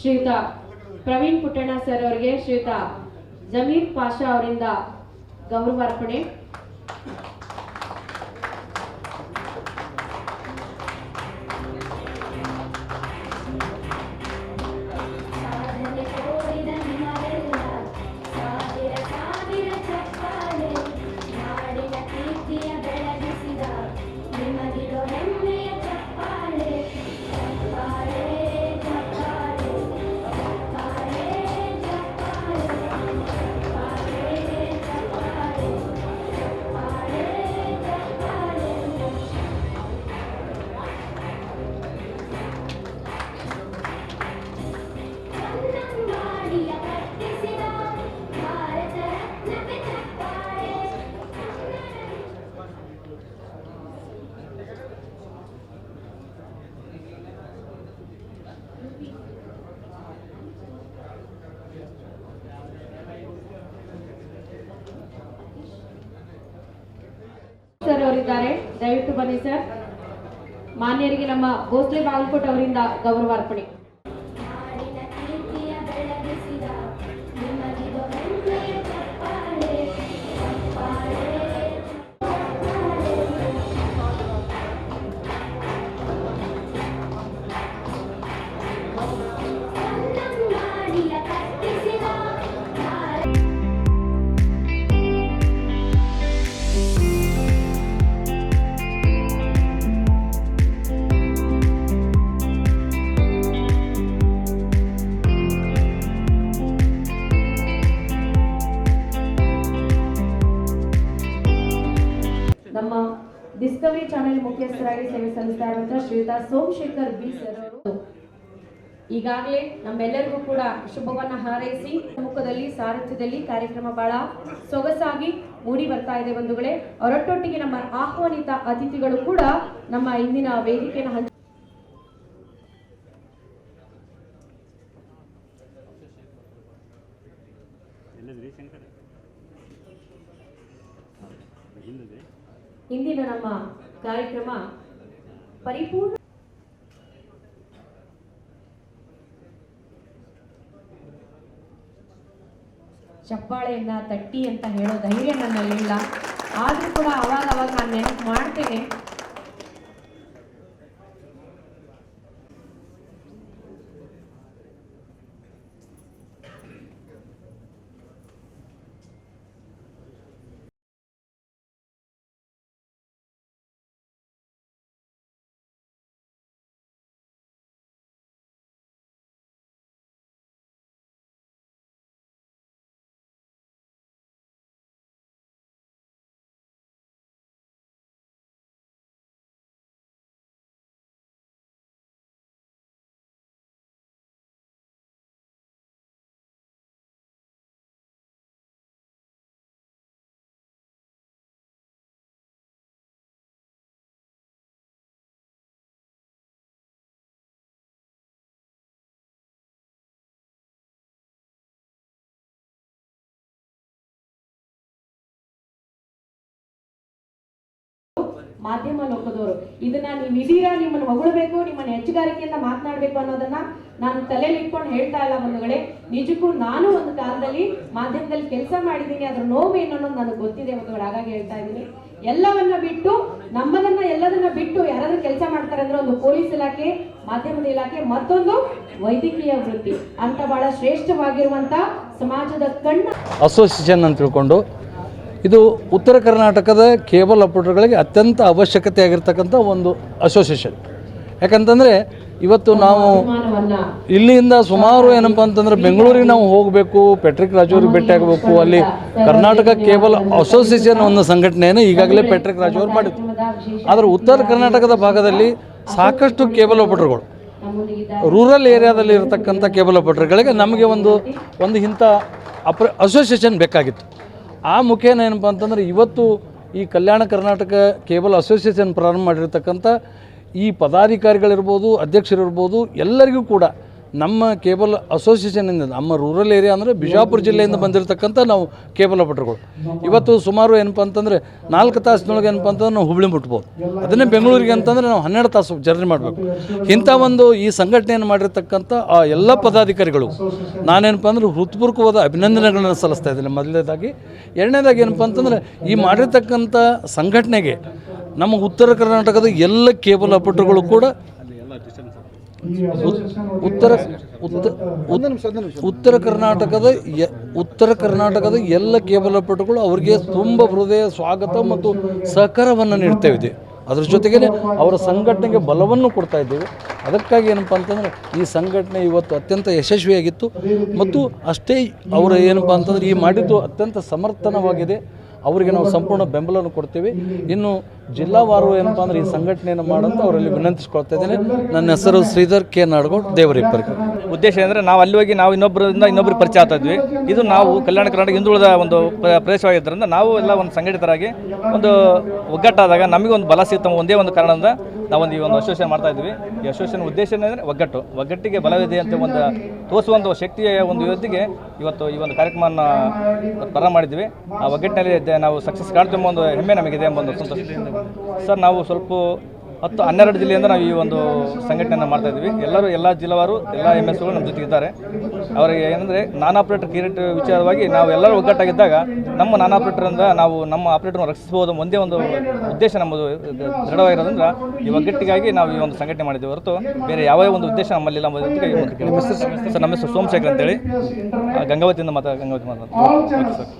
ಶ್ರೀಯುತ ಪ್ರವೀಣ್ ಪುಟ್ಟಣ್ಣ ಸರ್ ಅವರಿಗೆ ಶ್ರೀಯುತ ಜಮೀರ್ ಪಾಷಾ ಅವರಿಂದ ಗೌರವಾರ್ಪಣೆ. ಸರ್ ಅವರಿದ್ದಾರೆ. ದಯವಿಟ್ಟು ಬನ್ನಿ ಸರ್. ಮಾನ್ಯರಿಗೆ ನಮ್ಮ ಭೋಸ್ಲೆ ಬಾಗಲಕೋಟ್ ಅವರಿಂದ ಗೌರವಾರ್ಪಣೆ. ನಮ್ಮ ಡಿಸ್ಕವರಿ ಚಾನೆಲ್ ಮುಖ್ಯಸ್ಥರಾಗಿ ಸೇವೆ ಸಲ್ಲಿಸ್ತಾ ಇರುವಂತಹ ಶ್ರೀಯುತ ಸೋಮಶೇಖರ್ ಬಿ ಸರ್ ಅವರು. ಈಗಾಗಲೇ ನಮ್ಮೆಲ್ಲರಿಗೂ ಕೂಡ ಶುಭವನ್ನ ಹಾರೈಸಿ ಮುಖದಲ್ಲಿ ಸಾರಥ್ಯದಲ್ಲಿ ಕಾರ್ಯಕ್ರಮ ಬಹಳ ಸೊಗಸಾಗಿ ಮೂಡಿ ಬರ್ತಾ ಇದೆ ಬಂಧುಗಳೇ. ಅವರೊಟ್ಟೊಟ್ಟಿಗೆ ನಮ್ಮ ಆಹ್ವಾನಿತ ಅತಿಥಿಗಳು ಕೂಡ ನಮ್ಮ ಇಂದಿನ ವೇದಿಕೆಯನ್ನು ಹಂಚ ಇಂದಿನ ನಮ್ಮ ಕಾರ್ಯಕ್ರಮ ಪರಿಪೂರ್ಣ ಚಪ್ಪಾಳೆಯನ್ನ ತಟ್ಟಿ ಅಂತ ಹೇಳೋ ಧೈರ್ಯ ನನ್ನಲ್ಲಿಲ್ಲ. ಆದ್ರೂ ಕೂಡ ಅವಾಗ ಅವಾಗ ನಾನು ನೆನಪು ಮಾಡ್ತೇನೆ. ಮಾಧ್ಯಮ ಲೋಕದವರು. ಇದನ್ನ ನೀವು ಇದೀರಾ ನಿಮ್ಮನ್ನು ಹೊಗಳಬೇಕು, ನಿಮ್ಮನ್ನು ಹೆಚ್ಚುಗಾರಿಕೆಯಿಂದ ಮಾತನಾಡಬೇಕು ಅನ್ನೋದನ್ನ ನಾನು ತಲೆಯಲ್ಲಿ ಇಟ್ಕೊಂಡು ಹೇಳ್ತಾ ಇಲ್ಲ ಬಂಧುಗಳೇ. ನಿಜಕ್ಕೂ ನಾನು ಒಂದು ಕಾಲದಲ್ಲಿ ಮಾಧ್ಯಮದಲ್ಲಿ ಕೆಲಸ ಮಾಡಿದ್ದೀನಿ, ಅದ್ರ ನೋವು ಏನು ಅನ್ನೋದು ನನಗೆ ಗೊತ್ತಿದೆ ಬಂಧುಗಳು, ಹಾಗಾಗಿ ಹೇಳ್ತಾ ಇದ್ದೀನಿ. ಎಲ್ಲವನ್ನ ಬಿಟ್ಟು, ನಮ್ಮದನ್ನ ಎಲ್ಲದನ್ನ ಬಿಟ್ಟು ಯಾರಾದ್ರೂ ಕೆಲಸ ಮಾಡ್ತಾರೆ ಅಂದ್ರೆ ಒಂದು ಪೊಲೀಸ್ ಇಲಾಖೆ, ಮಾಧ್ಯಮದ ಇಲಾಖೆ, ಮತ್ತೊಂದು ವೈದ್ಯಕೀಯ ವೃತ್ತಿ. ಅಂತ ಬಹಳ ಶ್ರೇಷ್ಠವಾಗಿರುವಂತ ಸಮಾಜದ ಕಣ್ಣು ಅಸೋಸಿಯೇಷನ್ ಅಂತ ತಿಳ್ಕೊಂಡು ಇದು ಉತ್ತರ ಕರ್ನಾಟಕದ ಕೇಬಲ್ ಆಪರೇಟರ್ಗಳಿಗೆ ಅತ್ಯಂತ ಅವಶ್ಯಕತೆ ಆಗಿರ್ತಕ್ಕಂಥ ಒಂದು ಅಸೋಸಿಯೇಷನ್. ಯಾಕಂತಂದರೆ ಇವತ್ತು ನಾವು ಇಲ್ಲಿಂದ ಸುಮಾರು ಏನಪ್ಪ ಅಂತಂದರೆ ಬೆಂಗಳೂರಿಗೆ ನಾವು ಹೋಗಬೇಕು, ಪೆಟ್ರಿಕ್ ರಾಜು ಅವ್ರಿಗೆ ಭೇಟಿ ಆಗಬೇಕು, ಅಲ್ಲಿ ಕರ್ನಾಟಕ ಕೇಬಲ್ ಅಸೋಸಿಯೇಷನ್ ಒಂದು ಸಂಘಟನೆಯನ್ನು ಈಗಾಗಲೇ ಪೆಟ್ರಿಕ್ ರಾಜು ಅವರು ಮಾಡಿದ್ರು. ಆದರೆ ಉತ್ತರ ಕರ್ನಾಟಕದ ಭಾಗದಲ್ಲಿ ಸಾಕಷ್ಟು ಕೇಬಲ್ ಆಪರೇಟರ್ಗಳು ರೂರಲ್ ಏರಿಯಾದಲ್ಲಿ ಇರತಕ್ಕಂಥ ಕೇಬಲ್ ಆಪರೇಟರ್ಗಳಿಗೆ ನಮಗೆ ಒಂದು ಒಂದು ಇಂಥ ಅಪ್ರ ಅಸೋಸಿಯೇಷನ್ ಬೇಕಾಗಿತ್ತು. ಆ ಮುಖೇನ ಏನಪ್ಪ ಅಂತಂದ್ರೆ ಇವತ್ತು ಈ ಕಲ್ಯಾಣ ಕರ್ನಾಟಕ ಕೇಬಲ್ ಅಸೋಸಿಯೇಷನ್ ಪ್ರಾರಂಭ ಮಾಡಿರ್ತಕ್ಕಂಥ ಈ ಪದಾಧಿಕಾರಿಗಳಿರ್ಬೋದು, ಅಧ್ಯಕ್ಷರಿರ್ಬೋದು, ಎಲ್ಲರಿಗೂ ಕೂಡ ನಮ್ಮ ಕೇಬಲ್ ಅಸೋಸಿಯೇಷನಿಂದ ನಮ್ಮ ರೂರಲ್ ಏರಿಯಾ ಅಂದರೆ ಬಿಜಾಪುರ ಜಿಲ್ಲೆಯಿಂದ ಬಂದಿರತಕ್ಕಂಥ ನಾವು ಕೇಬಲ್ ಆಪರೇಟರ್ಗಳು ಇವತ್ತು ಸುಮಾರು ಏನಪ್ಪ ಅಂತಂದರೆ ನಾಲ್ಕು ತಾಸಿನೊಳಗೆ ಏನಪ್ಪ ಅಂತಂದ್ರೆ ನಾವು ಹುಬ್ಳಿ ಮುಟ್ಬೋದು. ಅದನ್ನೇ ಬೆಂಗಳೂರಿಗೆ ಅಂತಂದರೆ ನಾವು ಹನ್ನೆರಡು ತಾಸು ಜರ್ನಿ ಮಾಡಬೇಕು. ಇಂಥ ಒಂದು ಈ ಸಂಘಟನೆಯನ್ನು ಮಾಡಿರ್ತಕ್ಕಂಥ ಆ ಎಲ್ಲ ಪದಾಧಿಕಾರಿಗಳು, ನಾನೇನಪ್ಪ ಅಂದ್ರೆ ಹೃತ್ಪೂರ್ವಕವಾದ ಅಭಿನಂದನೆಗಳನ್ನು ಸಲ್ಲಿಸ್ತಾ ಇದ್ದೀನಿ. ಮೊದಲನೇದಾಗಿ, ಎರಡನೇದಾಗಿ ಏನಪ್ಪ ಅಂತಂದರೆ ಈ ಮಾಡಿರ್ತಕ್ಕಂಥ ಸಂಘಟನೆಗೆ ನಮ್ಮ ಉತ್ತರ ಕರ್ನಾಟಕದ ಎಲ್ಲ ಕೇಬಲ್ ಆಪರೇಟರ್ಗಳು ಕೂಡ ಉತ್ತರ ಉತ್ತ- ಉತ್- ಉತ್ತರ ಕರ್ನಾಟಕದ ಉತ್ತರ ಕರ್ನಾಟಕದ ಎಲ್ಲ ಕೇಬಲ್ ಆಪರೇಟರ್ಗಳು ಅವರಿಗೆ ತುಂಬ ಹೃದಯ ಸ್ವಾಗತ ಮತ್ತು ಸಹಕಾರವನ್ನು ನೀಡ್ತಾ ಇದ್ದೀವಿ ಅದ್ರ ಜೊತೆಗೇ ಅವರ ಸಂಘಟನೆಗೆ ಬಲವನ್ನು ಕೊಡ್ತಾ ಇದ್ದೇವೆ ಅದಕ್ಕಾಗಿ ಏನಪ್ಪ ಅಂತಂದರೆ ಈ ಸಂಘಟನೆ ಇವತ್ತು ಅತ್ಯಂತ ಯಶಸ್ವಿಯಾಗಿತ್ತು ಮತ್ತು ಅಷ್ಟೇ ಅವರು ಏನಪ್ಪ ಅಂತಂದರೆ ಈ ಮಾಡಿದ್ದು ಅತ್ಯಂತ ಸಮರ್ಥನವಾಗಿದೆ. ಅವರಿಗೆ ನಾವು ಸಂಪೂರ್ಣ ಬೆಂಬಲವನ್ನು ಕೊಡ್ತೀವಿ. ಇನ್ನು ಜಿಲ್ಲಾವಾರು ಏನಪ್ಪ ಅಂದ್ರೆ ಈ ಸಂಘಟನೆಯನ್ನು ಮಾಡಂತ ಅವರಲ್ಲಿ ವಿನಂತಿಸ್ಕೊಳ್ತಾ ಇದ್ದೇನೆ. ನನ್ನ ಹೆಸರು ಶ್ರೀಧರ್ ಕೆ ನಾಡಗೋಡ್ ದೇವರಿಬ್ಬರಿಗೆ ಉದ್ದೇಶ ಏನಂದ್ರೆ ನಾವು ಅಲ್ಲಿ ಹೋಗಿ ನಾವು ಇನ್ನೊಬ್ಬರಿಂದ ಇನ್ನೊಬ್ಬರಿಗೆ ಪರಿಚಯ ಆಗ್ತಾ ಇದು ನಾವು ಕಲ್ಯಾಣ ಕರ್ನಾಟಕ ಹಿಂದುಳಿದ ಒಂದು ಪ್ರ- ಪ್ರದೇಶವಾಗಿದ್ದರಿಂದ ನಾವು ಎಲ್ಲ ಒಂದು ಸಂಘಟಿತರಾಗಿ ಒಂದು ಒಗ್ಗಟ್ಟಾದಾಗ ನಮಗೆ ಒಂದು ಬಲ ಸಿಗುತ್ತೆ ಒಂದೇ ಒಂದು ಕಾರಣದಿಂದ ನಾವೊಂದು ಈ ಒಂದು ಅಸೋಸಿಯೇಷನ್ ಮಾಡ್ತಾ ಇದ್ವಿ. ಈ ಅಸೋಸಿಯೇಷನ್ ಉದ್ದೇಶ ಅಂದರೆ ಒಗ್ಗಟ್ಟು. ಒಗ್ಗಟ್ಟಿಗೆ ಬಲವಿದೆ ಅಂತ ಒಂದು ತೋರಿಸುವಂಥ ಶಕ್ತಿಯ ಒಂದು ಇವತ್ತಿಗೆ ಇವತ್ತು ಈ ಒಂದು ಕಾರ್ಯಕ್ರಮವನ್ನು ಪ್ರಾರಂಭ ಮಾಡಿದ್ವಿ. ಆ ಒಗ್ಗಟ್ಟಿನಲ್ಲಿ ನಾವು ಸಕ್ಸಸ್ ಕಾಣ್ತೇವೆ ಒಂದು ಹೆಮ್ಮೆ ನಮಗಿದೆ ಎಂಬ ಒಂದು ಸಂತೋಷ ಸರ್ ನಾವು ಸ್ವಲ್ಪ ಹತ್ತು ಹನ್ನೆರಡು ಜಿಲ್ಲೆಯಿಂದ ನಾವು ಈ ಒಂದು ಸಂಘಟನೆಯನ್ನು ಮಾಡ್ತಾ ಇದ್ದೀವಿ. ಎಲ್ಲರೂ ಎಲ್ಲ ಜಿಲ್ಲಾವಾರು ಎಲ್ಲ ಎಂ ಎಸ್ಗಳು ನಮ್ಮ ಜೊತೆಗಿದ್ದಾರೆ ಅವರಿಗೆ ಏನಂದರೆ ನಾನ್ ಆಪ್ರೇಟರ್ ಕಿರೀಟ್ ವಿಚಾರವಾಗಿ ನಾವು ಎಲ್ಲರೂ ಒಗ್ಗಟ್ಟಾಗಿದ್ದಾಗ ನಮ್ಮ ನಾನ್ ಆಪ್ರೇಟರಿಂದ ನಾವು ನಮ್ಮ ಆಪ್ರೇಟರ್ನ ರಕ್ಷಿಸಬಹುದು ಒಂದೇ ಒಂದು ಉದ್ದೇಶ ನಮ್ಮದು ದೃಢವಾಗಿರೋದ್ರಿಂದ ಈ ಒಗ್ಗಟ್ಟಿಗಾಗಿ ನಾವು ಈ ಒಂದು ಸಂಘಟನೆ ಮಾಡಿದ್ದೀವಿ ಹೊರತು ಬೇರೆ ಯಾವ ಒಂದು ಉದ್ದೇಶ ನಮ್ಮಲ್ಲಿ ನಮ್ಮ ಸರ್? ನಮ್ಮ ಹೆಸರು ಸೋಮಶೇಖರ್ ಅಂತೇಳಿ. ಆ, ಗಂಗಾವತಿಯಿಂದ ಮಾತಾ ಗಂಗಾವತಿ ಮಾತಾಡ್ತಾರೆ ಓಕೆ ಸರ್.